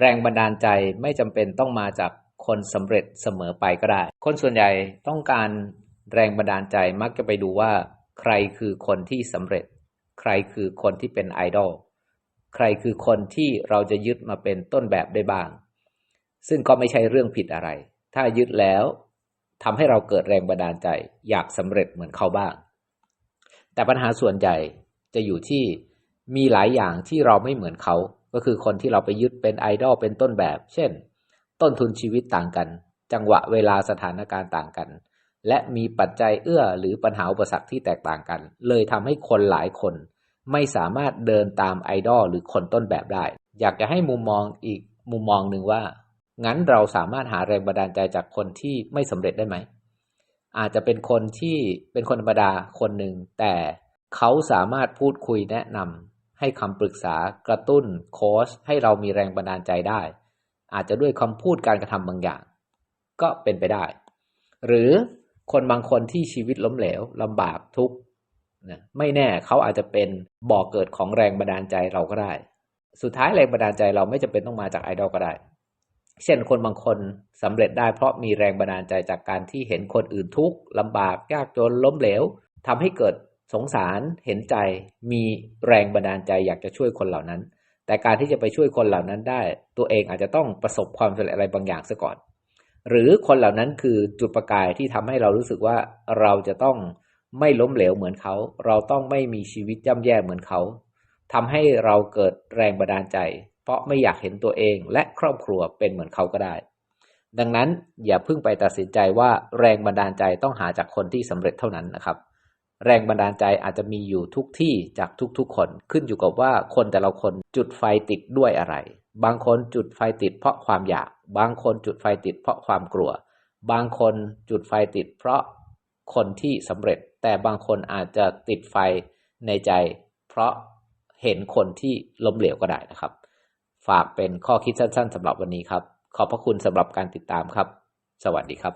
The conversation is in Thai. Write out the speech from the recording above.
แรงบันดาลใจไม่จำเป็นต้องมาจากคนสำเร็จเสมอไปก็ได้ คนส่วนใหญ่ต้องการแรงบันดาลใจมักจะไปดูว่า ใครคือคนที่สำเร็จ ใครคือคนที่เป็นไอดอลใครคือคนที่เราจะยึดมาเป็นต้นแบบได้บ้าง ซึ่งก็ไม่ใช่เรื่องผิดอะไร ถ้ายึดแล้วทำให้เราเกิดแรงบันดาลใจ อยากสำเร็จเหมือนเขาบ้าง แต่ปัญหาส่วนใหญ่จะอยู่ที่มีหลายอย่างที่เราไม่เหมือนเขา ก็คือคนที่เราไปยึดเป็นไอดอลเป็นต้นแบบ เช่น ต้นทุนชีวิตต่างกัน จังหวะเวลาสถานการณ์ต่างกัน และมีปัจจัยเอื้อหรือปัญหาอุปสรรคที่แตกต่างกัน เลยทำให้คนหลายคน ไม่สามารถเดินตามไอดอลหรือคนต้นแบบได้ อยากจะให้มุมมองอีกมุมมองหนึ่งว่า งั้นเราสามารถหาแรงบันดาลใจจากคนที่ไม่สำเร็จได้ไหม อาจจะเป็นคนที่เป็นคนธรรมดาคนหนึ่งแต่เขาสามารถพูดคุยแนะนำ ให้คำปรึกษากระตุ้นโค้ชให้เรามีแรงบันดาลใจได้ อาจจะด้วยคำพูดการกระทำบางอย่าง ก็เป็นไปได้ หรือคนบางคนที่ชีวิตล้มเหลวลำบากทุกข์นะไม่แน่เขาอาจจะเป็นบ่อกเกิดของแรงบันดาลใจเราก็ได้ สุดท้ายแรงบันดาลใจเราไม่จำเป็นต้องมาจากไอดอลก็ได้ เช่นคนบางคนสำเร็จได้เพราะมีแรงบันดาลใจจากการที่เห็นคนอื่นทุกข์ลำบากยากจนล้มเหลวทำให้เกิด สงสารเห็นใจมีแรงบันดาลใจอยากจะช่วยคนเหล่านั้น แต่การที่จะไปช่วยคนเหล่านั้นได้ ตัวเองอาจจะต้องประสบความสำเร็จอะไรบางอย่างซะก่อน หรือคนเหล่านั้นคือจุดประกายที่ทำให้เรารู้สึกว่าเราจะต้องไม่ล้มเหลวเหมือนเขา เราต้องไม่มีชีวิตย่ำแย่เหมือนเขาทำให้เราเกิดแรงบันดาลใจ เพราะไม่อยากเห็นตัวเองและครอบครัวเป็นเหมือนเขาก็ได้ ดังนั้นอย่าเพิ่งไปตัดสินใจว่าแรงบันดาลใจต้องหาจากคนที่สำเร็จเท่านั้นนะครับ แรงบันดาลใจอาจจะมีอยู่ทุกที่จากทุกๆคน ขึ้นอยู่กับว่าคนแต่ละคนจุดไฟติดด้วยอะไร บางคนจุดไฟติดเพราะความอยาก บางคนจุดไฟติดเพราะความกลัว บางคนจุดไฟติดเพราะคนที่สำเร็จ แต่บางคนอาจจะติดไฟในใจ เพราะเห็นคนที่ล้มเหลวก็ได้นะครับ ฝากเป็นข้อคิดสั้น ๆสำหรับวันนี้ครับ ขอบพระคุณสำหรับการติดตามครับ สวัสดีครับ